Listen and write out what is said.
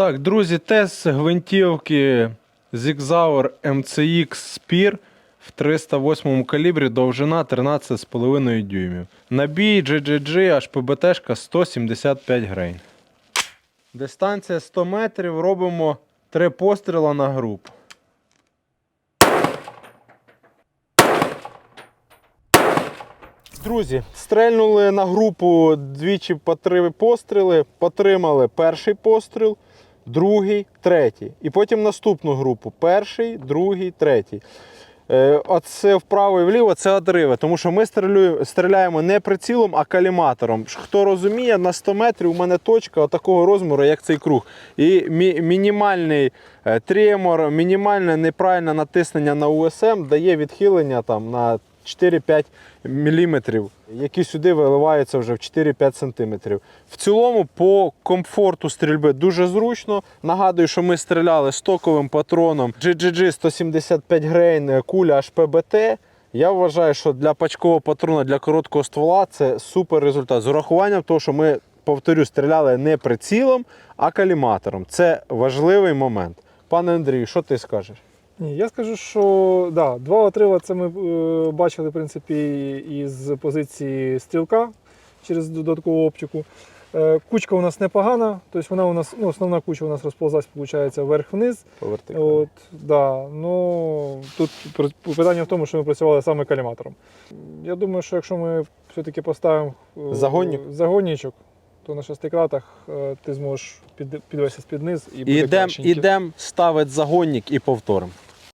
Так, друзі, тест гвинтівки Zigzauer MCX Spear в 308 калібрі, довжина 13,5 дюймів. Набій GGG HPBT 175 грейн. Дистанція 100 метрів. Робимо 3 постріла на групу. Друзі, стрельнули на групу двічі по три постріли, потримали перший постріл, другий, третій. І потім наступну групу. Перший, другий, третій. Е, Оце вправо і вліво це одриви, тому що ми стріляємо не прицілом, а каліматором. Хто розуміє, на 100 метрів у мене точка такого розміру, як цей круг. І мі- мінімальний е, тремор, мінімальне неправильне натиснення на УСМ дає відхилення там, на 4-5 мм, які сюди виливаються вже в 4-5 см. В цілому, по комфорту стрільби дуже зручно. Нагадую, що ми стріляли стоковим патроном GGG 175 грейн е, куля HPBT. Я вважаю, що для пачкового патрона для короткого ствола це супер результат. З урахуванням того, що ми, повторю, стріляли не прицілом, а каліматором. Це важливий момент. Пане Андрію, що ти скажеш? Ні, я скажу, що да, два отрива це ми е, бачили в принципі, із позиції стрілка через додаткову оптику. Е, кучка у нас непогана, тобто вона у нас, ну, основна куча у нас розползлась, виходить, вверх-вниз. От, да, ну, тут питання в тому, що ми працювали саме каліматором. Я думаю, що якщо ми все-таки поставимо е, Загонник? загонничок, то на шестикратах е, ти зможеш під, підвести під низ і буде І йдемо краще, ніж- ідем ставити загонник і повторимо.